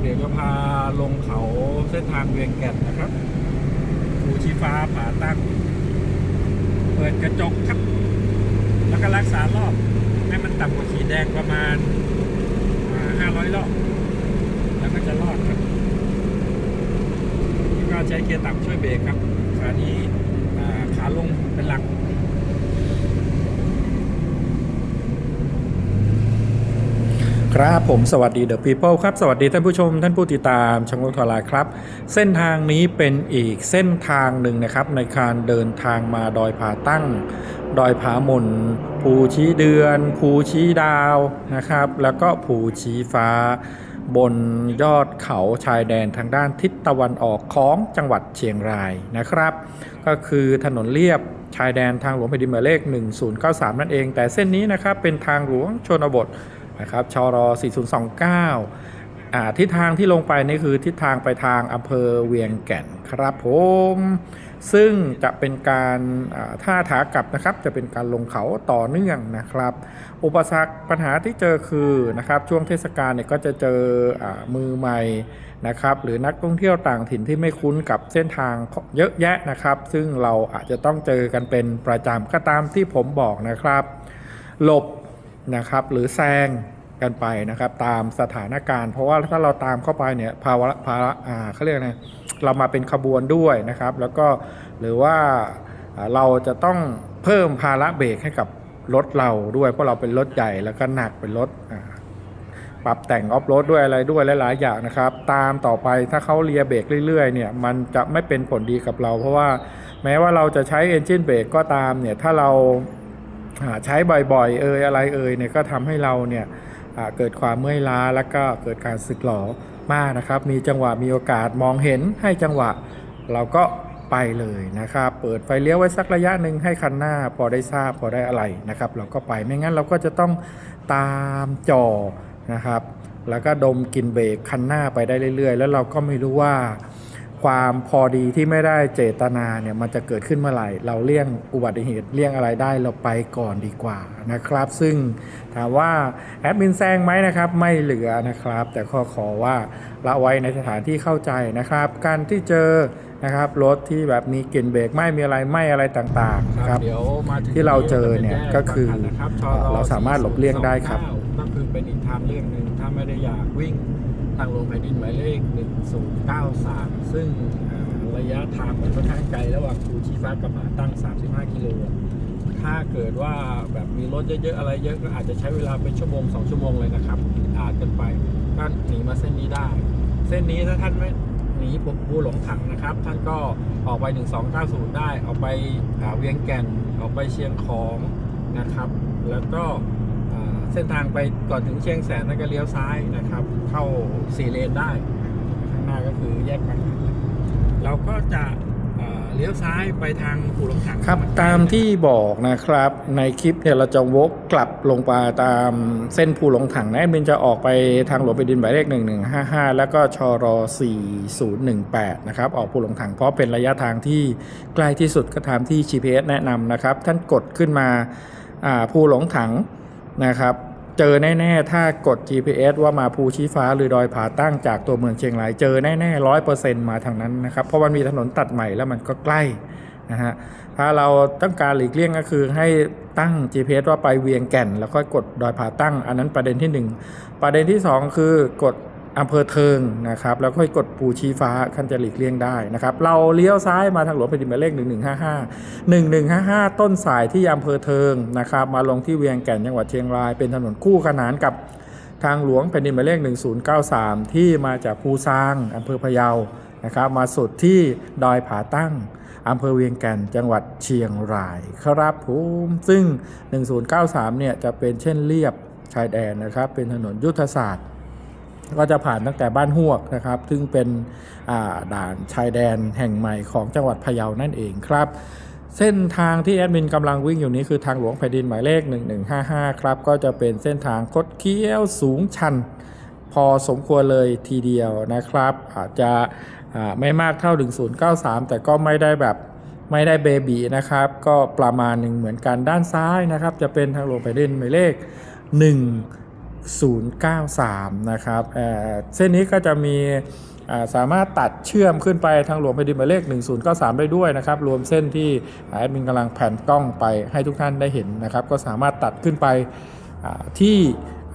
เดี๋ยวจะพาลงเขาเส้นทางเวียงแก่นนะครับภูชีฟ้าผาตั้ง เปิดกระจกครับ แล้วก็รักษารอบ ให้มันต่ำกว่าขีดแดงประมาณห้าร้อยรอบ แล้วก็จะรอดครับแล้วก็ใช้เกียร์ต่ำช่วยเบรกครับขานี้อ่ขาลงเป็นหลัก ครับผมสวัสดีเดอะพีเพิลครับ สวัสดีท่านผู้ชม ท่านผู้ติดตามช่องรถทลายครับ เส้นทางนี้เป็นอีกเส้นทางหนึ่งนะครับ ในการเดินทางมาดอยผาตั้ง ดอยผาหมนภูชี้เดือนภูชี้ดาวนะครับ แล้วก็ภูชี้ฟ้า บนยอดเขาชายแดนทางด้านทิศตะวันออกของจังหวัดเชียงรายนะครับ ก็คือถนนเลียบชายแดนทางหลวงแผ่นดินหมายเลข 1093 นั่นเอง แต่เส้นนี้นะครับเป็นทางหลวงชนบท นะครับชร4029อ่าทิศทางที่ลงไปนี่คือทิศทางไปทางอำเภอเวียงแก่นครับผมซึ่งจะเป็นการอ่าถากลับนะครับ จะเป็นการลงเขาต่อเนื่องนะครับ อุปสรรคปัญหาที่เจอคือนะครับ ช่วงเทศกาลเนี่ยก็จะเจออมือใหม่นะครับ หรือนักท่องเที่ยวต่างถิ่นที่ไม่คุ้นกับเส้นทางเยอะแยะนะครับ ซึ่งเราอาจจะต้องเจอกันเป็นประจำก็ตามที่ผมบอกนะครับ หลบ นะครับ หรือแซงกันไปนะครับ ตามสถานการณ์ เพราะว่าถ้าเราตามเข้าไปเนี่ยภาวะภาระอ่าเขาเรียกไงเรามาเป็นขบวนด้วยนะครับ แล้วก็หรือว่าเราจะต้องเพิ่มภาระเบรกให้กับรถเราด้วย เพราะเราเป็นรถใหญ่แล้วก็หนักเป็นรถปรับแต่งออฟโรดด้วยอะไรด้วยหลาย ๆ อย่างนะครับ ตามต่อไปถ้าเขาเลียเบรกเรื่อย ๆ เนี่ย มันจะไม่เป็นผลดีกับเรา เพราะว่าแม้ว่าเราจะใช้เอนจินเบรกก็ตามเนี่ย ถ้าเรา ใช้บ่อยๆ เอยอะไรเอยเนี่ยก็ทำให้เราเนี่ยเกิดความเมื่อยล้าแล้วก็เกิดการสึกหรอมากนะครับ มีจังหวะมีโอกาสมองเห็นให้จังหวะเราก็ไปเลยนะครับ เปิดไฟเลี้ยวไว้สักระยะหนึ่งให้คันหน้า พอได้ทราบพอได้อะไรนะครับ เราก็ไปไม่งั้นเราก็จะต้องตามจอนะครับ แล้วก็ดมกลินเบรกคันหน้าไปได้เรื่อย ๆ แล้วเราก็ไม่รู้ว่า ความพอดีที่ไม่ได้เจตนาเนี่ยมันจะเกิดขึ้นเมื่อไหร่ เราเลี่ยงอุบัติเหตุเลี่ยงอะไรได้เราไปก่อนดีกว่านะครับ ซึ่งถามว่าแอดมินแซงไหมนะครับ ไม่เหลือนะครับ แต่ขอขอว่าละไว้ในสถานที่เข้าใจนะครับ การที่เจอนะครับรถที่แบบมีกลิ่นเบรกไม่มีอะไรไม่อะไรต่างๆนะครับเดี๋ยวมาถึงที่เราเจอเนี่ยก็คือนะครับชเราสามารถหลบเลี่ยงได้ครับนั่นคือเป็นอีกทางเลี่ยงหนึ่งถ้าไม่ได้อยากวิ่ง ทางลงแผ่นดินหมายเลข 1093 ซึ่งระยะทางมันค่อนข้างไกลระหว่างภูชีฟ้ากับผาตั้ง 35 กิโล ถ้าเกิดว่าแบบมีรถเยอะๆอะไรเยอะก็อาจจะใช้เวลาเป็นชั่วโมง 2 ชั่วโมงเลยนะครับอาจกันไปก็หนีมาเส้นนี้ได้ เส้นนี้ถ้าท่านไม่หนีภูหลงถังนะครับ ท่านก็ออกไป 1290 ได้ ออกไปอ่าเวียงแก่น ออกไปเชียงของนะครับ แล้วก็ เส้นทางไปก่อนถึงเชียงแสนนั่นก็เลี้ยวซ้ายนะครับ เข้าสี่เลนได้ ข้างหน้าก็คือแยกบางนาเราก็จะอ่าเลี้ยวซ้ายไปทางภูหลงถังครับตามที่บอกนะครับในคลิปเนี่ยเราจะวกกลับลงไปตามเส้นภูหลงถังนะแอดมินจะออกไปทางหลวงแผ่นดินหมายเลข 1155 แล้วก็ชร4018 นะครับ ออกภูหลงถังเพราะเป็นระยะทางที่ใกล้ที่สุดก็ตามที่ GPS แนะนำนะครับ ท่านกดขึ้นมาอ่าภูหลงถังนะครับ เจอแน่ๆ ถ้ากด GPS ว่ามาภูชี้ฟ้าหรือดอยผาตั้งจากตัวเมืองเชียงราย เจอแน่ๆร้อยเปอร์เซ็นต์มาทางนั้นนะครับ เพราะมันมีถนนตัดใหม่แล้วมันก็ใกล้นะฮะถ้าเราต้องการหลีกเลี่ยงก็คือให้ตั้ง GPS ว่าไปเวียงแก่น แล้วก็กดดอยผาตั้ง อันนั้นประเด็นที่ 1 ประเด็นที่ 2 คือกด อำเภอเทิงนะครับแล้วค่อยกดปูชีฟ้าคันจะหลีกเลี่ยงได้นะครับเราเลี้ยวซ้ายมาทางหลวงแผ่นดินหมายเลข 1155 1155 ต้นสายที่อำเภอเทิงนะครับมาลงที่เวียงแก่นจังหวัดเชียงราย เป็นถนนคู่ขนานกับทางหลวงแผ่นดินหมายเลข 1093 ที่มาจากภูซางอำเภอพะเยานะครับมาสุดที่ดอยผาตั้งอำเภอเวียงแก่นจังหวัดเชียงรายครับผมซึ่ง 1093 เนี่ยจะเป็นเช่นเรียบชายแดนนะครับเป็นถนนยุทธศาสตร์ ก็จะผ่านตั้งแต่บ้านหวกนะครับ ซึ่งเป็นด่านชายแดนแห่งใหม่ของจังหวัดพะเยานั่นเองครับเส้นทางที่แอดมินกำลังวิ่งอยู่นี้คือทางหลวงแผ่นดินหมายเลข 1155 ครับ ก็จะเป็นเส้นทางคดเคี้ยวสูงชัน พอสมควรเลยทีเดียวนะครับ อาจจะไม่มากเท่า 1093 แต่ก็ไม่ได้แบบไม่ได้เบบีนะครับ ก็ประมาณหนึ่งเหมือนกันด้านซ้ายนะครับ จะเป็นทางหลวงแผ่นดินหมายเลข 1 093 นะครับเส้นนี้ก็จะมีสามารถตัดเชื่อมขึ้นไปทางหลวงแผ่นดินหมายเลข 1093 ได้ด้วยนะครับ รวมเส้นที่แอดมินกำลังแผ่นกล้องไปให้ทุกท่านได้เห็นนะครับ ก็สามารถตัดขึ้นไปที่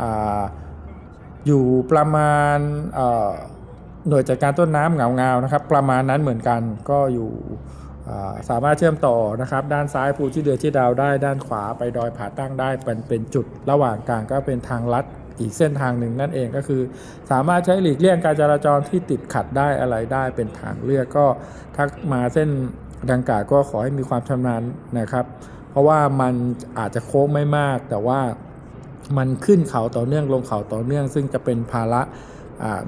ออยู่ประมาณเหน่วยจัดการต้นน้ำเงาเงาๆนะครับ ประมาณนั้นเหมือนกันก็อยู่สามารถเชื่อมต่อนะครับ ด้านซ้ายภูที่เดือที่ดาวได้ ด้านขวาไปดอยผาตั้งได้เป็นเป็นจุดระหว่างกลางก็เป็นทางลัด อีกเส้นทางหนึ่งนั่นเองก็คือ สามารถใช้หลีกเลี่ยงการจราจรที่ติดขัดได้อะไรได้เป็นทางเลือกก็ถ้ามาเส้นดังกล่าวก็ขอให้มีความชำนาญนะครับ เพราะว่ามันอาจจะโค้งไม่มาก แต่ว่ามันขึ้นเขาต่อเนื่องลงเขาต่อเนื่อง ซึ่งจะเป็นภาระ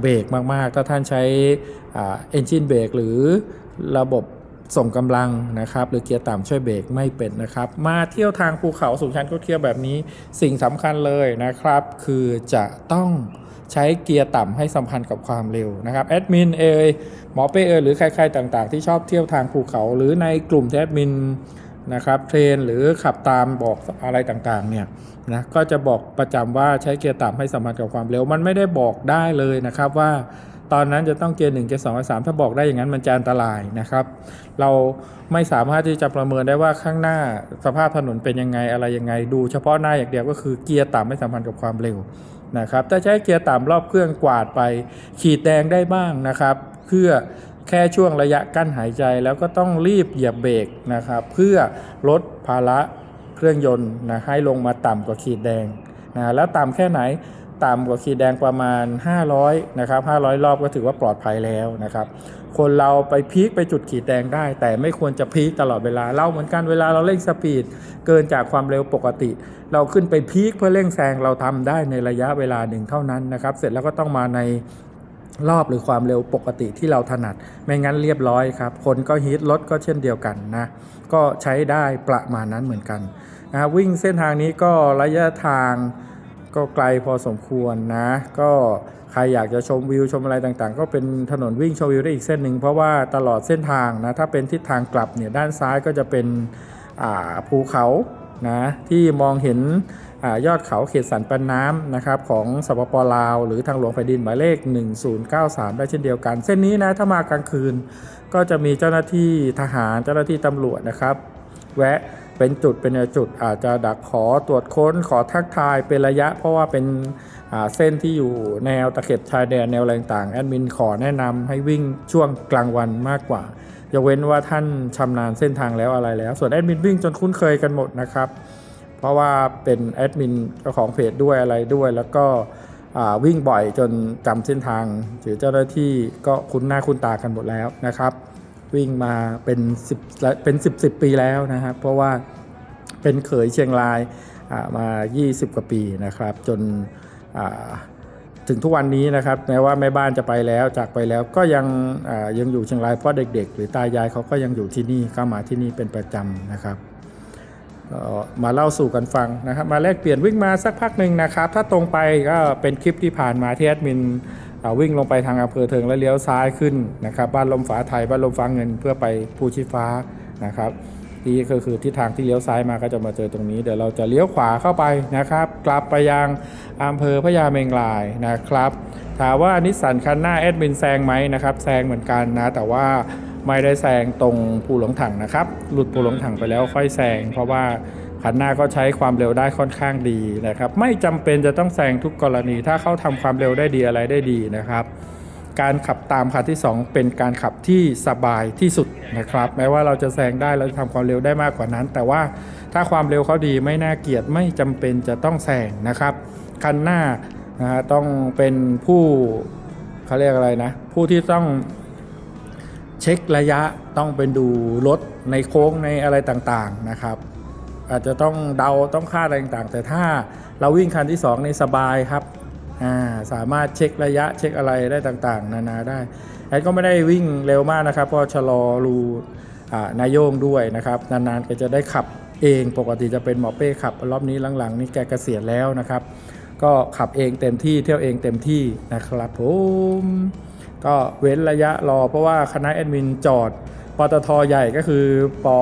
เบรกมากๆ ถ้าท่านใช้เอนจินเบรกหรือระบบ ส่งกำลังนะครับหรือเกียร์ต่ำช่วยเบรกไม่เป็นนะครับ มาเที่ยวทางภูเขาสูงชันก็เที่ยวแบบนี้สิ่งสำคัญเลยนะครับ คือจะต้องใช้เกียร์ต่ำให้สัมพันธ์กับความเร็วนะครับแอดมินเอยหมอเป้เอยหรือใครๆต่างๆ ที่ชอบเที่ยวทางภูเขาหรือในกลุ่มที่แอดมินนะครับเทรนหรือขับตามบอกอะไรต่างๆเนี่ยนะก็จะบอกประจำว่าใช้เกียร์ต่ำให้สัมพันธ์กับความเร็ว มันไม่ได้บอกได้เลยนะครับว่า ตอนนั้นจะต้องเกียร์หนึ่งเกียร์สองเกียร์สามถ้าบอกได้อย่างนั้นมันจะอันตรายนะครับ เราไม่สามารถที่จะประเมินได้ว่าข้างหน้าสภาพถนนเป็นยังไงอะไรยังไง ดูเฉพาะหน้าอย่างเดียวก็คือเกียร์ต่ำไม่สัมพันธ์กับความเร็วนะครับถ้าใช้เกียร์ต่ำรอบเครื่องกวาดไป ขีดแดงได้บ้างนะครับ เพื่อแค่ช่วงระยะกั้นหายใจแล้วก็ต้องรีบเหยียบเบรกนะครับ เพื่อลดภาระเครื่องยนต์นะให้ลงมาต่ำกว่าขีดแดงนะแล้วต่ำแค่ไหน ต่ำกว่าขีดแดงประมาณ 500นะครับ500 รอบก็ถือว่าปลอดภัยแล้วนะครับ คนเราไปพีคไปจุดขีดแดงได้ แต่ไม่ควรจะพีคตลอดเวลา เราเหมือนกันเวลาเราเร่งสปีดเกินจากความเร็วปกติ เราขึ้นไปพีคเพื่อเร่งแซงเราทำได้ในระยะเวลาหนึ่งเท่านั้นนะครับ เสร็จแล้วก็ต้องมาในรอบหรือความเร็วปกติที่เราถนัด ไม่งั้นเรียบร้อยครับ คนก็ฮิตรถก็เช่นเดียวกันนะ ก็ใช้ได้ประมาณนั้นเหมือนกันนะวิ่งเส้นทางนี้ก็ระยะทาง ก็ไกลพอสมควรนะ ก็ใครอยากจะชมวิวชมอะไรต่างๆ ก็เป็นถนนวิ่งชมวิวได้อีกเส้นหนึ่งเพราะว่าตลอดเส้นทางนะถ้าเป็นทิศทางกลับเนี่ยด้านซ้ายก็จะเป็นภูเขานะที่มองเห็นอยอดเขาเขตสันปันน้ำนะครับของสปปลาว หรือทางหลวงแผ่นดินหมายเลข 1093 ได้เช่นเดียวกัน เส้นนี้นะถ้ามากลางคืนก็จะมีเจ้าหน้าที่ทหารเจ้าหน้าที่ตำรวจนะครับ แวะ เป็นจุดเป็นจุดอาจจะดักขอตรวจค้นขอทักทายเป็นระยะ เพราะว่าเป็นเส้นที่อยู่แนวตะเข็บชายแดนแนวอะไรต่างแอดมินขอแนะนำให้วิ่งช่วงกลางวันมากกว่ายกเว้นว่าท่านชำนาญเส้นทางแล้วอะไรแล้ว ส่วนแอดมินวิ่งจนคุ้นเคยกันหมดนะครับ เพราะว่าเป็นแอดมินเจ้าของเพจด้วยอะไรด้วย แล้วก็วิ่งบ่อยจนจำเส้นทางหรือเจ้าหน้าที่ก็คุ้นหน้าคุ้นตากันหมดแล้วนะครับ วิ่งมาเป็น10เป็น10 10 ปีแล้วนะครับเพราะว่าเป็นเขยเชียงรายมา 20 กว่าปีนะครับ จนถึงทุกวันนี้นะครับแม้ว่าแม่บ้านจะไปแล้วจากไปแล้วก็ยังยังอยู่เชียงรายเพราะเด็ก ๆ หรือตายายเขาก็ยังอยู่ที่นี่ก็มาที่นี่เป็นประจำนะครับมาเล่าสู่กันฟังนะครับ มาแลกเปลี่ยนวิ่งมาสักพักหนึ่งนะครับ ถ้าตรงไปก็เป็นคลิปที่ผ่านมาที่แอดมิน วิ่งลงไปทางอำเภอเทิงแล้วเลี้ยวซ้ายขึ้นนะครับบ้านลมฟ้าไทยบ้านลมฟ้าเงินเพื่อไปภูชีฟ้านะครับนี่ก็คือทิศทางที่เลี้ยวซ้ายมาก็จะมาเจอตรงนี้ เดี๋ยวเราจะเลี้ยวขวาเข้าไปนะครับ กลับไปยังอำเภอพญาเมงรายนะครับ ถามว่านิสสันคันหน้าแอดมินแซงไหมนะครับแซงเหมือนกันนะ แต่ว่าไม่ได้แซงตรงภูหลงถังนะครับ หลุดภูหลงถังไปแล้วค่อยแซงเพราะว่า คันหน้าก็ใช้ความเร็วได้ค่อนข้างดีนะครับ ไม่จำเป็นจะต้องแซงทุกกรณี ถ้าเขาทำความเร็วได้ดีอะไรได้ดีนะครับ การขับตามคันที่ 2 เป็นการขับที่สบายที่สุดนะครับ แม้ว่าเราจะแซงได้เราจะทำความเร็วได้มากกว่านั้น แต่ว่าถ้าความเร็วเขาดีไม่น่าเกลียดไม่จำเป็นจะต้องแซงนะครับคันหน้านะต้องเป็นผู้เขาเรียกอะไรนะ ผู้ที่ต้องเช็คระยะต้องเป็นดูรถในโค้งในอะไรต่างๆนะครับ อาจจะต้องเดาต้องคาดอะไรต่างๆ แต่ถ้าเราวิ่งคันที่2ในสบายครับาสามารถเช็คระยะเช็คอะไรได้ต่างๆ นานาได้แอดก็ไม่ได้วิ่งเร็วมากนะครับ เพราะชะลอรูนายโยงด้วยนะครับ นานๆก็จะได้ขับเองปกติจะเป็นหมอเป้ขับ รอบนี้หลังๆ นี่แกเกษียณแล้วนะครับ ก็ขับเองเต็มที่เที่ยวเองเต็มที่นะครับผมก็เว้นระยะรอเพราะว่าคณะแอดมินจอดปตทใหญ่ก็คือปอ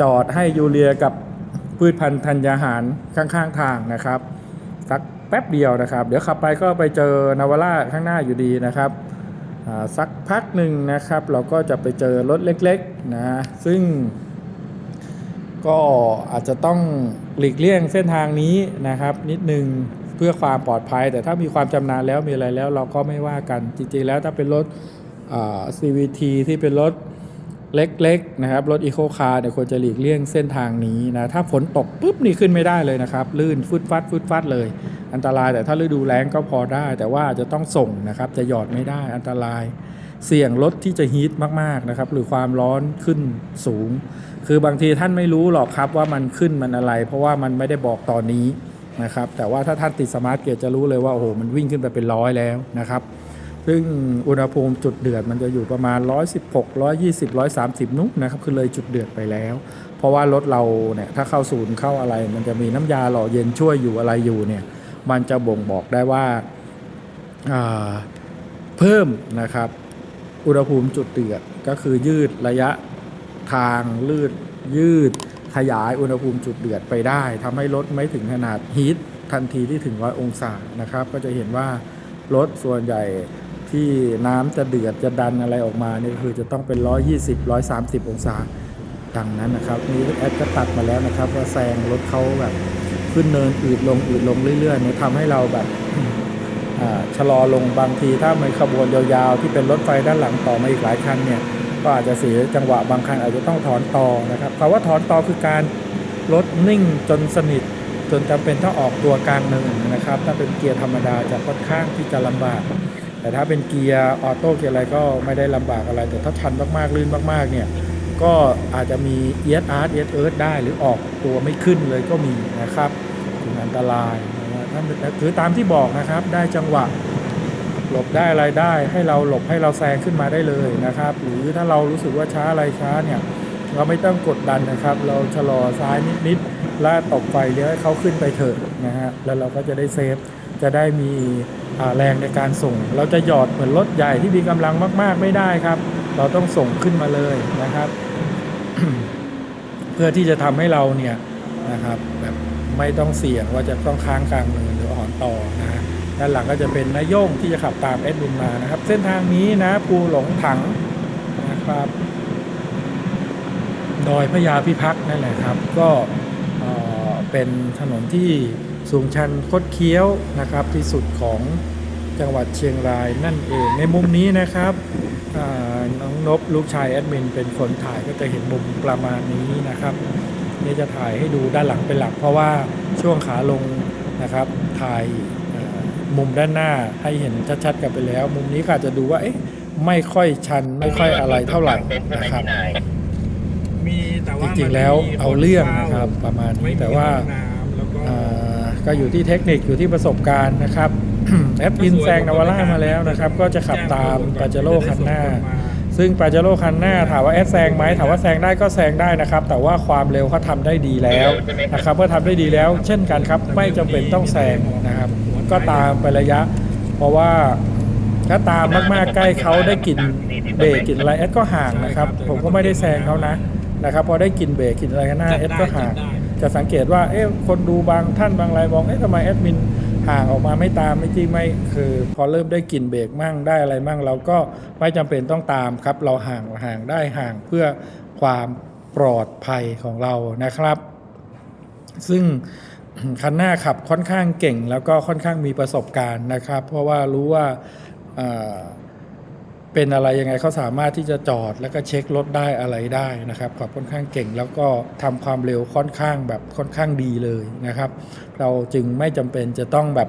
จอดให้ยูเรียกับ พืชพันธุ์ธัญญาหารข้างๆทางนะครับ สักแป๊บเดียวนะครับ เดี๋ยวขับไปก็ไปเจอนาวาร่าข้างหน้าอยู่ดีนะครับสักพักหนึ่งนะครับ เราก็จะไปเจอรถเล็กๆนะซึ่ง ก็อาจจะต้องหลีกเลี่ยงเส้นทางนี้นะครับ นิดนึงเพื่อความปลอดภัย แต่ถ้ามีความชำนาญแล้วมีอะไรแล้วเราก็ไม่ว่ากันจริงๆแล้วถ้าเป็นรถ CVT ที่เป็นรถ เล็กๆนะครับรถอีโคคาร์เนี่ยควรจะหลีกเลี่ยงเส้นทางนี้นะถ้าฝนตกปุ๊บนี่ขึ้นไม่ได้เลยนะครับ ลื่นฟุดฟัดฟุดฟัดเลย อันตรายแต่ถ้าฤดูแล้งก็พอได้ แต่ว่าจะต้องส่งนะครับ จะหยอดไม่ได้อันตราย เสี่ยงรถที่จะฮีทมากๆนะครับ หรือความร้อนขึ้นสูง คือบางทีท่านไม่รู้หรอกครับว่ามันขึ้นมันอะไร เพราะว่ามันไม่ได้บอกตอนนี้นะครับ แต่ว่าถ้าท่านติดสมาร์ทเกจจะรู้เลยว่าโอ้โหมันวิ่งขึ้นไปเป็นร้อยแล้วนะครับ ซึ่งอุณหภูมิจุดเดือดมันจะอยู่ประมาณ 116 120 130 นุกนะครับ คือเลยจุดเดือดไปแล้ว เพราะว่ารถเราเนี่ยถ้าเข้าศูนย์เข้าอะไร มันจะมีน้ำยาหล่อเย็นช่วยอยู่อะไรอยู่เนี่ย มันจะบ่งบอกได้ว่าาเพิ่มนะครับ อุณหภูมิจุดเดือดก็คือยืดระยะทางลืดยืด ขยายอุณหภูมิจุดเดือดไปได้ทำให้รถไม่ถึงขนาดฮีททันทีที่ถึงร้อยองศานะครับ ก็จะเห็นว่ารถส่วนใหญ่ ที่น้ำจะเดือดจะดันอะไรออกมานี่คือจะต้องเป็น 120 130 องศาดังนั้นนะครับนี่แอดก็ตัดมาแล้วนะครับว่าแซงรถเขาแบบขึ้นเนินอืดลงอืดลงเรื่อยๆเนี่ยทำให้เราแบบชะลอลงบางทีถ้ามีขบวนยาวๆ ที่เป็นรถไฟด้านหลังต่อมาอีกหลายคันเนี่ยก็อาจจะเสียจังหวะบางคันอาจจะต้องถอนต่อนะครับคำว่าถอนต่อคือการรถนิ่งจนสนิท จนจำเป็นต้องออกตัวกลางเนินนะครับ ถ้าเป็นเกียร์ธรรมดาจะค่อนข้างที่จะลำบาก แต่ถ้าเป็นเกียร์ออโต้เกียร์อะไรก็ไม่ได้ลำบากอะไร แต่ถ้าชันมากๆลื่นมากๆเนี่ยก็อาจจะมีเอียดอาร์ตเอียดเอิร์ดได้หรือออกตัวไม่ขึ้นเลยก็มีนะครับถึงอันตรายนะฮะถ้าถือตามที่บอกนะครับได้จังหวะหลบได้อะไรได้ให้เราหลบให้เราแซงขึ้นมาได้เลยนะครับ หรือถ้าเรารู้สึกว่าช้าอะไรช้าเนี่ยเราไม่ต้องกดดันนะครับ เราชะลอซ้ายนิดๆแล้วตบไฟเลี้ยวให้เขาขึ้นไปเถอะนะฮะแล้วเราก็จะได้เซฟจะได้มี แรงในการส่ง เราจะหยอดเหมือนรถใหญ่ที่มีกำลังมาก ๆ ไม่ได้ครับ เราต้องส่งขึ้นมาเลยนะครับ เพื่อที่จะทำให้เราเนี่ยนะครับแบบไม่ต้องเสี่ยงว่าจะต้องค้างกลางเนินหรืออ่อนต่อนะฮะด้านหลังก็จะเป็นนายโย่งที่จะขับตามเอ็ดวินมานะครับ เส้นทางนี้นะภูหลงถังนะครับดอยพระยาพิพักษ์นั่นแหละครับ ก็เป็นถนนที่ สูงชันคดเคี้ยวนะครับที่สุดของจังหวัดเชียงรายนั่นเองในมุมนี้นะครับอ่าน้องนบลูกชายแอดมินเป็นคนถ่ายก็จะเห็นมุมประมาณนี้นะครับนี่จะถ่ายให้ดูด้านหลังเป็นหลัก เพราะว่าช่วงขาลงนะครับถ่ายเอ่อมุมด้านหน้าให้เห็นชัดๆ กันไปแล้ว มุมนี้ก็อาจจะดูว่าเอ๊ะไม่ค่อยชันไม่ค่อยอะไรเท่าไหร่นะครับมีแต่จว่าริงๆแล้วเอาเรื่องนะครับประมาณไม่นี้มีแต่ว่าห้องน้ำแล้ว ก็อ่าก็อยู่ที่เทคนิคอยู่ที่ประสบการณ์นะครับแอดมินแซงนาวาร่ามาแล้วนะครับ ก็จะขับตามปาเจโร่คันหน้า ซึ่งปาเจโร่คันหน้าถามว่าแอดแซงไหมถามว่าแซงได้ก็แซงได้นะครับ แต่ว่าความเร็วเขาทำได้ดีแล้วนะครับเมื่อทำได้ดีแล้ว เช่นกันครับ ไม่จำเป็นต้องแซงนะครับ ก็ตามไประยะ เพราะว่าถ้าตามมากๆใกล้เขาได้กลิ่นเบรกกลิ่นอะไรแอดก็ห่างนะครับ ผมก็ไม่ได้แซงเขานะนะครับพอได้กลิ่นเบรกกลิ่นอะไรข้างหน้าแอดก็ห่าง จะสังเกตว่าเอ๊ะคนดูบางท่านบางรายมองเอ๊ะทำไมแอดมินห่างออกมาไม่ตามไม่จริงไม่คือ พอเริ่มได้กลิ่นเบรกมั่งได้อะไรมั่ง เราก็ไม่จำเป็นต้องตามครับ เราห่างห่างได้ห่างเพื่อความปลอดภัยของเรานะครับ ซึ่งคันหน้าขับค่อนข้างเก่งแล้วก็ค่อนข้างมีประสบการณ์นะครับ เพราะว่ารู้ว่า เป็นอะไรยังไงเขาสามารถที่จะจอดแล้วก็เช็ครถได้อะไรได้นะครับขับค่อนข้างเก่งแล้วก็ทำความเร็วค่อนข้างแบบค่อนข้างดีเลยนะครับ เราจึงไม่จำเป็นจะต้องแบบ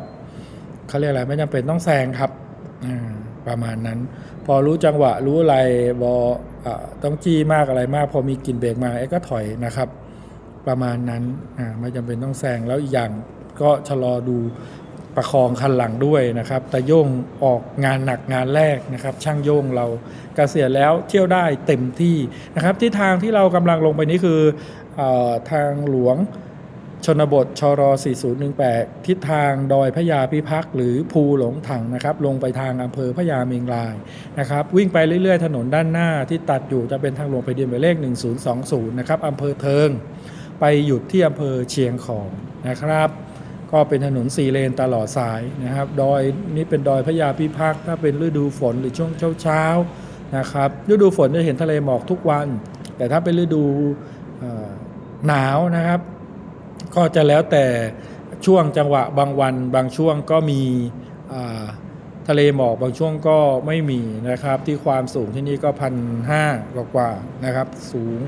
เขาเรียกอะไรไม่จำเป็นต้องแซงครับอ่าประมาณนั้น พอรู้จังหวะรู้อะไรบอต้องจี้มากอะไรมาก พอมีกลิ่นเบรกมาไอ้ก็ถอยนะครับ ประมาณนั้นอ่าไม่จำเป็นต้องแซงแล้วอีกอย่างก็ชะลอดู ประคองคันหลังด้วยนะครับแต่โย่งออกงานหนักงานแรกนะครับ ช่างโย่งเรากเกษียณแล้วเที่ยวได้เต็มที่นะครับที่ทางที่เรากำลังลงไปนี้คืออทางหลวงชนบทชร4018 ทิศทางดอยพระยาพิพักษ์หรือภูหลงถังนะครับลงไปทางอำเภอพระยาเมงรายนะครับวิ่งไปเรื่อยๆ ถนนด้านหน้าที่ตัดอยู่จะเป็นทางหลวงไปเดียนหมายเลข 1020 นะครับอำเภอเทิง ไปหยุดที่อำเภอเชียงของนะครับ ก็เป็นถนนสี่เลนตลอดสายนะครับ ดอยนี่เป็นดอยพระยาพิพักษ์ถ้าเป็นฤดูฝนหรือช่วงเช้าๆนะครับฤดูฝนจะเห็นทะเลหมอกทุกวัน แต่ถ้าเป็นฤดูหนาวนะครับ ก็จะแล้วแต่ช่วงจังหวะบางวัน บางช่วงก็มีทะเลหมอกบางช่วงก็ไม่มีนะครับ ที่ความสูงที่นี่ก็พันห้ากว่านะครับสูง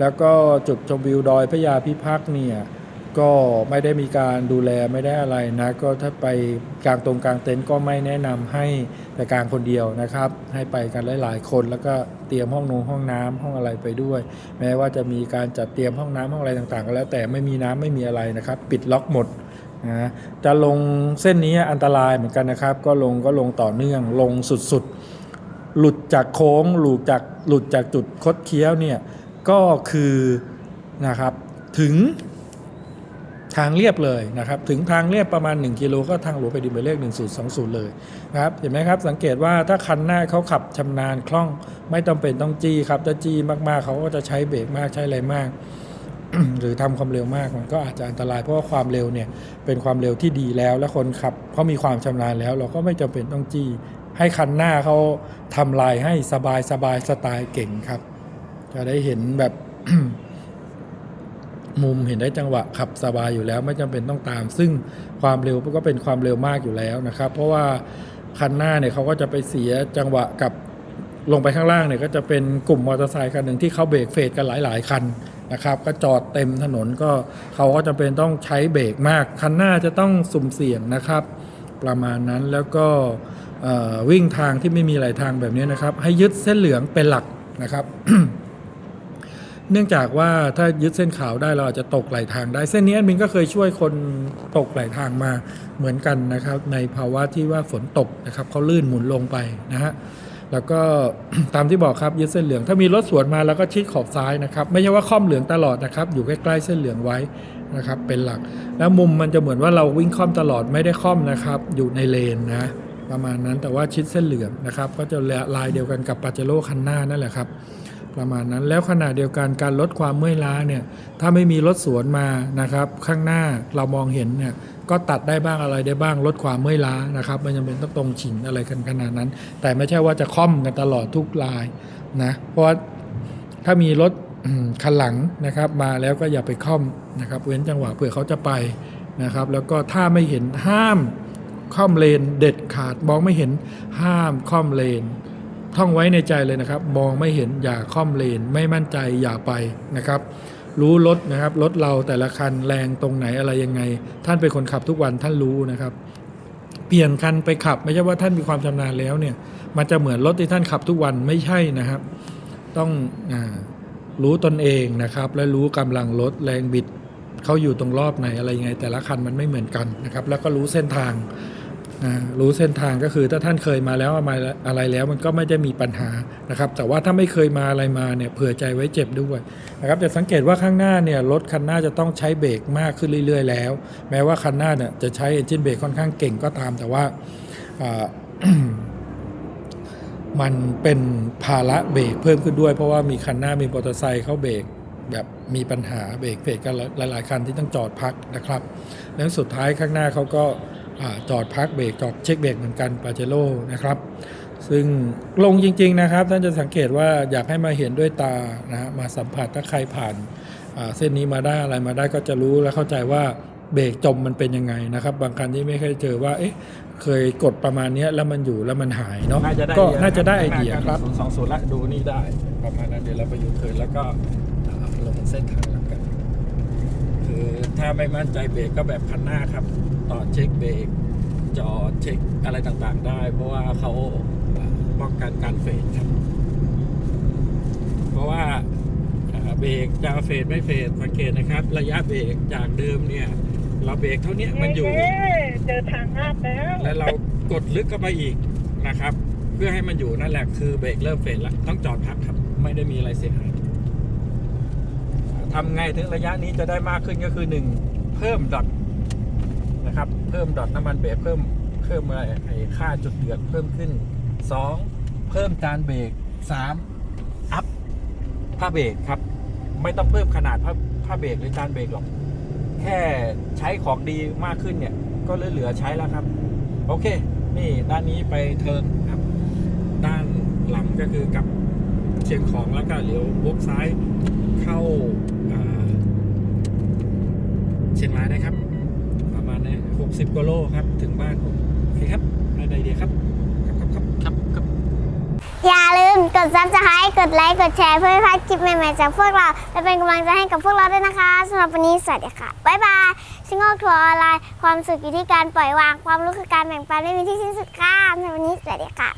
แล้วก็จุดชมวิวดอยพระยาพิพักษ์เนี่ย ก็ไม่ได้มีการดูแลไม่ได้อะไรนะ ก็ถ้าไปกลางตรงกลางเต็นท์ก็ไม่แนะนำให้แต่กลางคนเดียวนะครับ ให้ไปกันหลาย ๆ คนแล้วก็เตรียมห้องนงห้องน้ำห้องอะไรไปด้วย แม้ว่าจะมีการจัดเตรียมห้องน้ำห้องอะไรต่างๆ ก็แล้ว แต่ไม่มีน้ำไม่มีอะไรนะครับ ปิดล็อกหมดนะจะลงเส้นนี้อันตรายเหมือนกันนะครับ ก็ลงก็ลงต่อเนื่องลงสุดๆ หลุดจากโค้งหลุดจากหลุดจากจุดคดเคี้ยวเนี่ยก็คือนะครับถึง ทางเรียบเลยนะครับถึงทางเรียบประมาณ 1 กิโลก็ทางหลวงแผ่นดินหมายเลข1020 เลยนะครับเห็นไหมครับสังเกตว่าถ้าคันหน้าเขาขับชำนาญคล่องไม่ต้องเป็นต้องจี้ครับถ้าจี้มากๆเขาก็จะใช้เบรกมากใช้อะไรมาก หรือทำความเร็วมากมันก็อาจจะอันตรายเพราะว่าความเร็วเนี่ยเป็นความเร็วที่ดีแล้ว และคนขับเขามีความชำนาญแล้ว เราก็ไม่จำเป็นต้องจี้ให้คันหน้าเขาทำลายให้สบายสบายสไตล์เก่งครับ จะได้เห็นแบบ มุมเห็นได้จังหวะขับสบายอยู่แล้ว ไม่จำเป็นต้องตาม ซึ่งความเร็วก็เป็นความเร็วมากอยู่แล้วนะครับ เพราะว่าคันหน้าเนี่ยเขาก็จะไปเสียจังหวะกับลงไปข้างล่างเนี่ยก็จะเป็นกลุ่มมอเตอร์ไซค์คันหนึ่งที่เขาเบรกเฟดกันหลาย ๆ คันนะครับ ก็จอดเต็มถนนก็เขาก็จะเป็นต้องใช้เบรกมาก คันหน้าจะต้องสุ่มเสี่ยงนะครับ ประมาณนั้นแล้วก็วิ่งทางที่ไม่มีหลายทางแบบนี้นะครับ ให้ยึดเส้นเหลืองเป็นหลักนะครับ เนื่องจากว่าถ้ายึดเส้นขาวได้เราอาจจะตกไหลทางได้ เส้นนี้มินก็เคยช่วยคนตกไหลทางมาเหมือนกันนะครับ ในภาวะที่ว่าฝนตกนะครับเขาลื่นหมุนลงไปนะฮะแล้วก็ตามที่บอกครับยึดเส้นเหลือง ถ้ามีรถสวนมาแล้วก็ชิดขอบซ้ายนะครับ ไม่ใช่ว่าค่อมเหลืองตลอดนะครับ อยู่ใกล้ๆเส้นเหลืองไว้นะครับเป็นหลัก แล้วมุมมันจะเหมือนว่าเราวิ่งค่อมตลอดไม่ได้ค่อมนะครับ อยู่ในเลนนะประมาณนั้นแต่ว่าชิดเส้นเหลืองนะครับ ก็จะลายเดียวกันกับปาเจโร่คันหน้านั่นแหละครับ ประมาณนั้น แล้วขณะเดียวกันการลดความเมื่อยล้าเนี่ยถ้าไม่มีรถสวนมานะครับ ข้างหน้าเรามองเห็นเนี่ยก็ตัดได้บ้างอะไรได้บ้างลดความเมื่อยล้านะครับไม่จำเป็นต้องตรงฉินอะไรกันขนาดนั้น แต่ไม่ใช่ว่าจะค่อมกันตลอดทุกลายนะเพราะว่าถ้ามีรถคันหลังนะครับมาแล้วก็อย่าไปค่อมนะครับเว้นจังหวะเผื่อเขาจะไปนะครับ แล้วก็ถ้าไม่เห็นห้ามค่อมเลนเด็ดขาดมองไม่เห็นห้ามค่อมเลน ท่องไว้ในใจเลยนะครับ มองไม่เห็นอย่าค่อมเลน ไม่มั่นใจอย่าไปนะครับ รู้รถนะครับรถเราแต่ละคันแรงตรงไหนอะไรยังไง ท่านเป็นคนขับทุกวันท่านรู้นะครับ เปลี่ยนคันไปขับ ไม่ใช่ว่าท่านมีความชำนาญแล้วเนี่ย มันจะเหมือนรถที่ท่านขับทุกวันไม่ใช่นะครับ ต้องอรู้ตนเองนะครับ และรู้กำลังรถแรงบิดเขาอยู่ตรงรอบไหนอะไรยังไง แต่ละคันมันไม่เหมือนกันนะครับ แล้วก็รู้เส้นทาง รู้เส้นทางก็คือถ้าท่านเคยมาแล้วมาอะไรแล้วมันก็ไม่ได้มีปัญหานะครับ แต่ว่าถ้าไม่เคยมาอะไรมาเนี่ยเผื่อใจไว้เจ็บด้วยนะครับจะสังเกตว่าข้างหน้าเนี่ยรถคันหน้าจะต้องใช้เบรกมากขึ้นเรื่อย ๆ แล้ว แม้ว่าคันหน้าเนี่ยจะใช้เอนจินเบรกค่อนข้างเก่งก็ตาม แต่ว่ามันเป็นภาระเบรกเพิ่มขึ้นด้วย เพราะว่ามีคันหน้ามีมอเตอร์ไซค์เขาเบรกแบบมีปัญหาเบรกเบรกกันหลายๆคันที่ต้องจอดพักนะครับ แล้วสุดท้ายข้างหน้าเขาก็ จอดพักเบรกจอดเช็คเบรกเหมือนกันปาเจโร่นะครับ ซึ่งลงจริง ๆนะครับ ท่านจะสังเกตว่าอยากให้มาเห็นด้วยตานะฮะมาสัมผัสถ้าใครผ่านอ่าเส้นนี้มาได้อะไรมาได้ก็จะรู้และเข้าใจว่าเบรกจมมันเป็นยังไงนะครับ บางคันที่ไม่เคยเจอว่าเอ๊ะเคยกดประมาณเนี้ยแล้วมันอยู่แล้วมันหายเนาะน่าจะได้ก็น่าจะได้ไอเดียครับศูนย์สองศูนย์ละดูนี่ได้ ประมาณนั้นเดี๋ยวเราไปยูเทิร์นแล้วก็อ่าลงเส้นทางแล้วกัน คือถ้าไม่มั่นใจเบรกก็แบบคันหน้าครับ ต่อเช็คเบรกจอดเช็คอะไรต่างๆได้ เพราะว่าเขาป้องกันการเฟดครับ เพราะว่าอ่าเบรกจะเฟดไม่เฟดสังเกตนะครับ ระยะเบรกจากเดิมเนี่ย เราเบรกเท่าเนี้ยมันอยู่เย้เจอทางลาดแล้วแล้วเรากดลึกเข้าไปอีกนะครับ เพื่อให้มันอยู่นั่นแหละคือเบรกเริ่มเฟดแล้วต้องจอดพักครับ ไม่ได้มีอะไรเสียหายทำไงถึงระยะนี้จะได้มากขึ้นก็คือหนึ่งเพิ่มดอทนะครับ เพิ่มดอทน้ำมันเบรกเพิ่มเพิ่มอะไรไอ้ค่าจุดเดือดเพิ่มขึ้นสองเพิ่มจานเบรกสามอัพผ้าเบรกครับ ไม่ต้องเพิ่มขนาดผ้าผ้าเบรกหรือจานเบรกหรอก แค่ใช้ของดีมากขึ้นเนี่ย ก็เหลือใช้แล้วครับ โอเค นี่ด้านนี้ไปเทิร์นครับ ด้านหลังก็คือกับเชียงของแล้วก็เลี้ยววกซ้ายเข้าเชียงรายได้ครับ นี้หกสิบกิโลครับ ถึงบ้านผมโอเคครับได้ไอเดียครับครับ ครับครับครับครับ อย่าลืมกด subscribe กดไลค์กดแชร์เพื่อไม่พลาดคลิปใหม่ๆจากพวกเรา และเป็นกำลังใจให้กับพวกเราด้วยนะคะสำหรับวันนี้สวัสดีค่ะ บ๊ายบายชิงโง่ทัวร์ออนไลน์ ความสุขอยู่ที่การปล่อยวาง ความรู้คือการแบ่งปันไม่มีที่สิ้นสุดค่ะในวันนี้สวัสดีค่ะบ๊าย